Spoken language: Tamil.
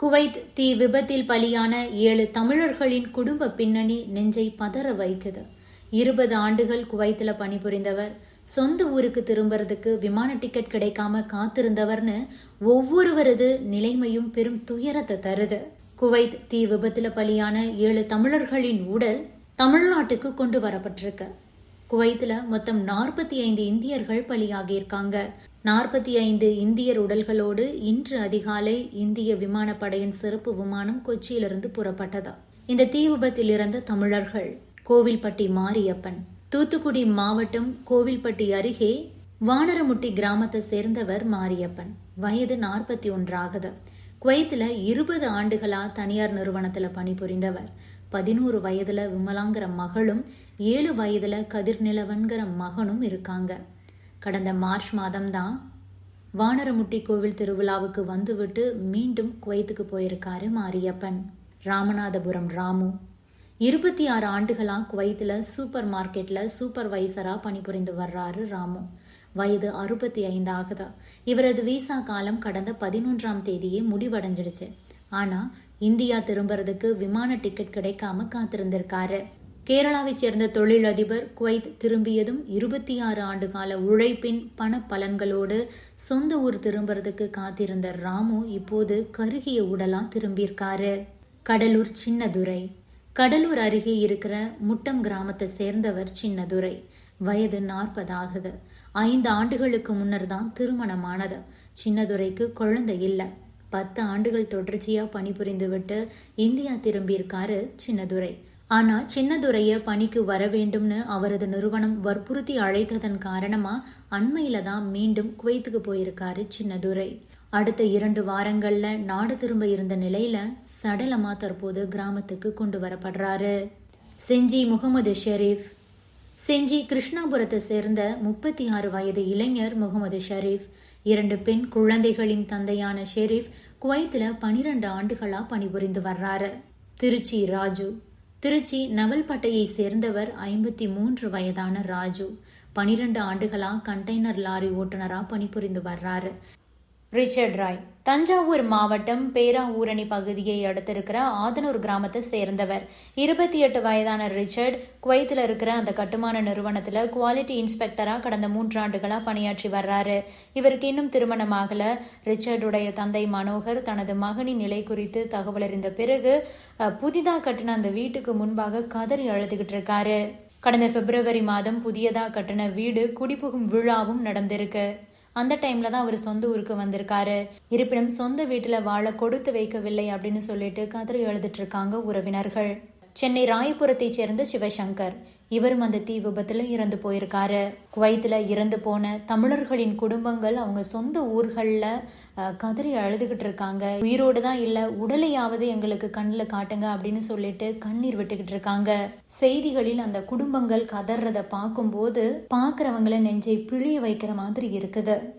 குவைத் தீ விபத்தில் பலியான ஏழு தமிழர்களின் குடும்ப பின்னணி நெஞ்சை பதற வைக்குது இருபது ஆண்டுகள் குவைத்தில் பணிபுரிந்தவர் சொந்த ஊருக்கு திரும்புறதுக்கு விமான டிக்கெட் கிடைக்காம காத்திருந்தவர்னு ஒவ்வொருவரது நிலைமையும் பெரும் துயரத்தை தருது. குவைத் தீ விபத்தில் பலியான ஏழு தமிழர்களின் உடல் தமிழ்நாட்டுக்கு கொண்டு வரப்பட்டிருக்கு. குவைத்துல மொத்தம் நாற்பத்தி ஐந்து இந்தியர்கள் பலியாகியிருக்காங்க. நாற்பத்தி ஐந்து இந்தியர் உடல்களோடு இன்று அதிகாலை இந்திய விமானப்படையின் சிறப்பு விமானம் கொச்சியிலிருந்து புறப்பட்டதா. இந்த தீ விபத்தில் இறந்த தமிழர்கள் கோவில்பட்டி மாரியப்பன் தூத்துக்குடி மாவட்டம் கோவில்பட்டி அருகே வானரமுட்டி கிராமத்தை சேர்ந்தவர் மாரியப்பன். வயது நாற்பத்தி ஒன்றாகுது. குவைத்தில் இருபது ஆண்டுகளா தனியார் நிறுவனத்தில் பணிபுரிந்தவர். பதினோரு வயதுல விமலாங்கிற மகளும் ஏழு வயதுல கதிர்நிலவன்கிற மகனும் இருக்காங்க. கடந்த மார்ச் மாதம்தான் வானரமுட்டி கோவில் திருவிழாவுக்கு வந்துவிட்டு மீண்டும் குவைத்துக்கு போயிருக்காரு மாரியப்பன். ராமநாதபுரம் ராமு. இருபத்தி ஆறு ஆண்டுகளாக குவைத்தில் சூப்பர் மார்க்கெட்டில் சூப்பர்வைசராக பணிபுரிந்து வர்றாரு ராமு. வயது அறுபத்தி ஐந்து ஆகுதா. இவரது விசா காலம் கடந்த பதினொன்றாம் தேதியே முடிவடைஞ்சிடுச்சு. ஆனா இந்தியா திரும்புறதுக்கு விமான டிக்கெட் கிடைக்காம காத்திருந்திருக்காரு. கேரளாவைச் சேர்ந்த தொழிலதிபர் குவைத் திரும்பியதும் இருபத்தி ஆறு ஆண்டு கால உழைப்பின் பண பலன்களோடு சொந்த ஊர் திரும்புறதுக்கு காத்திருந்த ராமு இப்போது கருகிய உடலா திரும்பியிருக்காரு. கடலூர் சின்னதுரை. கடலூர் அருகே இருக்கிற முட்டம் கிராமத்தை சேர்ந்தவர் சின்னதுரை. வயது நாற்பது ஆகுது. ஐந்து ஆண்டுகளுக்கு முன்னர் தான் திருமணமானது. சின்னதுரைக்கு குழந்தை இல்லை. பத்து ஆண்டுகள் தொடர்ச்சியாக பணிபுரிந்துவிட்டு இந்தியா திரும்பியிருக்காரு சின்னதுரை. ஆனால் சின்னதுரைய பணிக்கு வர வேண்டும்னு அவரது நிறுவனம் வற்புறுத்தி அழைத்ததன் காரணமா அண்மையில தான் மீண்டும் குவைத்துக்கு போயிருக்காரு சின்னதுரை. அடுத்த இரண்டு வாரங்கள்ல நாடு திரும்ப இருந்த நிலையில சடலமா தற்போது கிராமத்துக்கு கொண்டு வரப்படுறாரு. செஞ்சி முகமது ஷெரீப் செஞ்சி கிருஷ்ணாபுரத்தை சேர்ந்த முப்பத்தி ஆறு வயது இளைஞர் முகமது ஷெரீப் இரண்டு பெண் குழந்தைகளின் தந்தையான ஷெரீஃப் குவைத்தில் பனிரெண்டு ஆண்டுகளா பணிபுரிந்து வர்றாரு. திருச்சி ராஜு. திருச்சி நவல்பட்டையை சேர்ந்தவர் ஐம்பத்தி மூன்று வயதான ராஜு. பனிரெண்டு ஆண்டுகளா கண்டெய்னர் லாரி ஓட்டுநரா பணிபுரிந்து வர்றாரு. ரிச்சர்ட் ராய். தஞ்சாவூர் மாவட்டம் பேராவூரணி பகுதியை அடுத்திருக்கிற ஆதனூர் கிராமத்தை சேர்ந்தவர். இருபத்தி எட்டு வயதான ரிச்சர்ட் குவைத்தில் இருக்கிற அந்த கட்டுமான நிறுவனத்தில் குவாலிட்டி இன்ஸ்பெக்டராக கடந்த மூன்றாண்டுகளாக பணியாற்றி வர்றாரு. இவருக்கு இன்னும் திருமணமாகல ரிச்சர்டுடைய தந்தை மனோகர் தனது மகனின் நிலை குறித்து தகவல் அறிந்த பிறகு புதிதாக கட்டின அந்த வீட்டுக்கு முன்பாக கதறி அழுதுகிட்டு இருக்காரு. கடந்த பிப்ரவரி மாதம் புதியதாக கட்டின வீடு குடிபுகும் விழாவும் நடந்திருக்கு. அந்த டைம்ல தான் அவர் சொந்த ஊருக்கு வந்திருக்காரு. இருப்பினும் சொந்த வீட்டுல வாழ கொடுத்து வைக்கவில்லை அப்படின்னு சொல்லிட்டு கதறி எழுதிட்டு இருக்காங்க உறவினர்கள். சென்னை ராயபுரத்தைச் சேர்ந்த சிவசங்கர். இவரும் அந்த தீ விபத்துல இறந்து போயிருக்காரு. குவைத்தில் இறந்து போன தமிழர்களின் குடும்பங்கள் அவங்க சொந்த ஊர்களில் கதறி அழுதுகிட்டு இருக்காங்க. உயிரோடு தான் இல்லை உடலையாவது எங்களுக்கு கண்ணில் காட்டுங்க அப்படின்னு சொல்லிட்டு கண்ணீர் விட்டுக்கிட்டு இருக்காங்க. செய்திகளில் அந்த குடும்பங்கள் கதறத பார்க்கும்போது பார்க்குறவங்கள நெஞ்சை பிழிய வைக்கிற மாதிரி இருக்குது.